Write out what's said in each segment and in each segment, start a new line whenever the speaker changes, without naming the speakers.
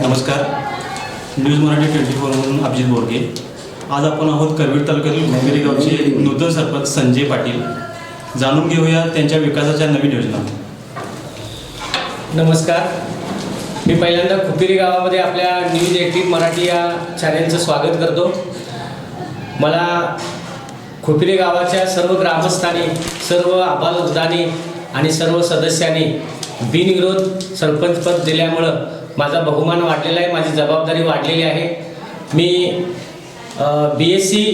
नमस्कार. News Marathi twenty फोरमधून अभिजित बोरगे. आज आपण आहोत करवीर तालुक्यातील घोंगेरी गावचे नूतन सरपंच संजय पाटील. जाणून घेऊया त्यांच्या विकासाच्या नवीन योजना.
नमस्कार. मी पहिल्यांदा खुपिरी गावामध्ये आपल्या न्यूज एटीन मराठी या चॅनेलचं स्वागत करतो. मला खुपिरी गावाच्या सर्व ग्रामस्थांनी सर्व आबालदानी आणि सर्व सदस्यांनी बिनविरोध सरपंचपद दिल्यामुळं माझा बहुमान वाढलेला आहे माझी जबाबदारी वाढलेली आहे. मी बी एस सी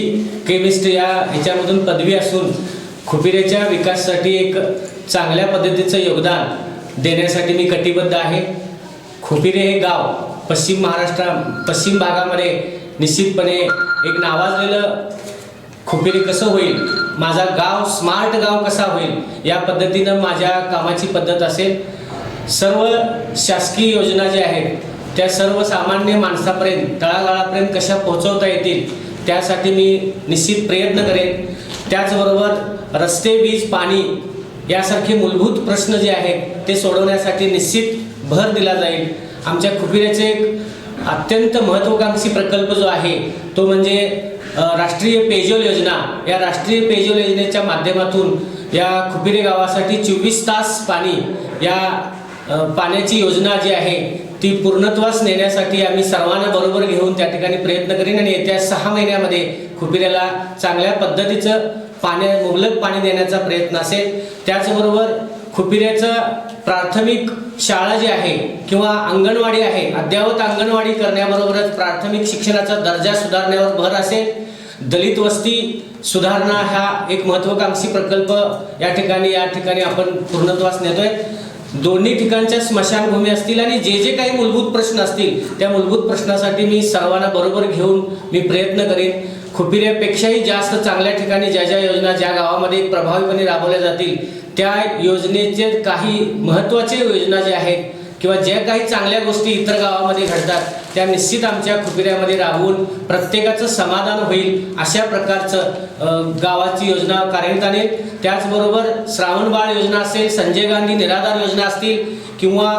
केमिस्ट्री या ह्याच्यामधून पदवी असून खुपिरेच्या विकासासाठी एक चांगल्या पद्धतीचं योगदान देण्यासाठी मी कटिबद्ध आहे. खुपिरे हे गाव पश्चिम महाराष्ट्रा पश्चिम भागामध्ये निश्चितपणे एक नावाजलेलं खुपिरी कसं होईल माझा गाव स्मार्ट गाव कसा होईल या पद्धतीनं माझ्या कामाची पद्धत असेल. सर्व शासकीय योजना ज्या आहेत त्या सर्वसामान्य माणसापर्यंत तळागाळापर्यंत कशा पोहोचवता येतील त्यासाठी मी निश्चित प्रयत्न करेन. त्याचबरोबर रस्ते वीज पाणी यासारखे मूलभूत प्रश्न जे आहेत ते सोडवण्यासाठी निश्चित भर दिला जाईल. आमच्या खुपिऱ्याचे एक अत्यंत महत्त्वाकांक्षी प्रकल्प जो आहे तो म्हणजे राष्ट्रीय पेयजल योजना. या राष्ट्रीय पेयजल योजनेच्या माध्यमातून या खुपिरे गावासाठी चोवीस तास पाणी या पाण्याची योजना जी आहे ती पूर्णत्वास नेण्यासाठी आम्ही सर्वांना बरोबर घेऊन त्या ठिकाणी प्रयत्न करीन आणि येत्या सहा महिन्यामध्ये खुपिऱ्याला चांगल्या पद्धतीचं पाण्या मुबलक पाणी देण्याचा प्रयत्न असेल. त्याचबरोबर खुपिऱ्याचं प्राथमिक शाळा जी आहे किंवा अंगणवाडी आहे अद्ययावत अंगणवाडी करण्याबरोबरच प्राथमिक शिक्षणाचा दर्जा सुधारण्यावर भर असेल. दलित वस्ती सुधारणा हा एक महत्त्वाकांक्षी प्रकल्प या ठिकाणी या ठिकाणी आपण पूर्णत्वास नेतोय. दोन्ही ठिकाणच्या स्मशानभूमी असतील आणि जे जे काही मूलभूत प्रश्न असतील त्या मूलभूत प्रश्नासाठी मी सर्वांना बरोबर घेऊन मी प्रयत्न करेन. खुपिऱ्यापेक्षाही जास्त चांगल्या ठिकाणी ज्या ज्या योजना ज्या गावामध्ये प्रभावीपणे राबवल्या जातील त्या योजनेचे काही महत्त्वाचे योजना ज्या आहेत किंवा ज्या काही चांगल्या गोष्टी इतर गावामध्ये घडतात त्या निश्चित आमच्या खुपिऱ्यामध्ये राहून प्रत्येकाचं समाधान होईल अशा प्रकारचं गावाची योजना कार्यान्वित आणेल त्याचबरोबर श्रावणबाळ योजना असेल संजय गांधी निराधार योजना असतील किंवा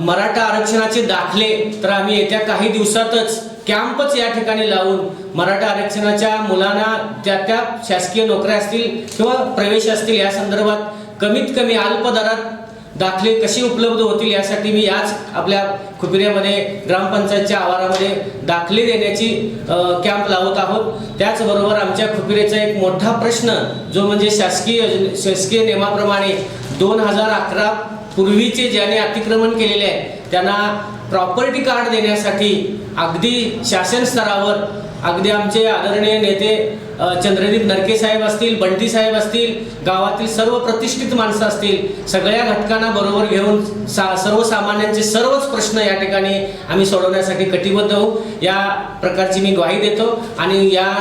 मराठा आरक्षणाचे दाखले तर आम्ही येत्या काही दिवसातच कॅम्पच या ठिकाणी लावून मराठा आरक्षणाच्या मुलांना त्या त्या शासकीय नोकऱ्या असतील किंवा प्रवेश असतील या संदर्भात कमीत कमी अल्प दरात दाखले कसे उपलब्ध होतील यासाठी मी आज आपल्या खुपिऱ्यामध्ये ग्रामपंचायतच्या आवारामध्ये दाखले देण्याची कॅम्प लावत आहोत. त्याचबरोबर आमच्या खुपिऱ्याचा एक मोठा प्रश्न जो म्हणजे शासकीय शासकीय नियमाप्रमाणे दोन हजार अकरा पूर्वीचे ज्याने अतिक्रमण केलेले आहे त्यांना प्रॉपर्टी कार्ड देण्यासाठी अगदी शासन स्तरावर अगदी आमचे आदरणीय नेते चंद्रदीप नरके साहेब असतील बंटी साहेब असतील गावातील सर्व प्रतिष्ठित माणसं असतील सगळ्या घटकांना बरोबर घेऊन सा सर्वसामान्यांचे सर्वच प्रश्न या ठिकाणी आम्ही सोडवण्यासाठी कटिबद्ध होऊ. या प्रकारची मी ग्वाही देतो आणि या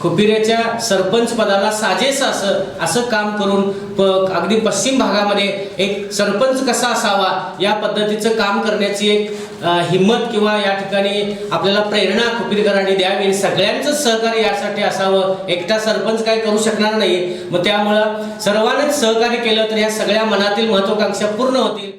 खुपिऱ्याच्या सरपंच पदाला साजेस असं असं काम करून प अगदी पश्चिम भागामध्ये एक सरपंच कसा असावा या पद्धतीचं काम कर करण्याची एक हिंमत किंवा या ठिकाणी आपल्याला प्रेरणा खुपिरकरांनी द्यावी. आणि सगळ्यांचं सहकार्य यासाठी असावं. एकटा सरपंच काय करू शकणार नाही. मग त्यामुळं सर्वांनीच सहकार्य केलं तर या सगळ्या मनातील महत्वाकांक्षा पूर्ण होतील.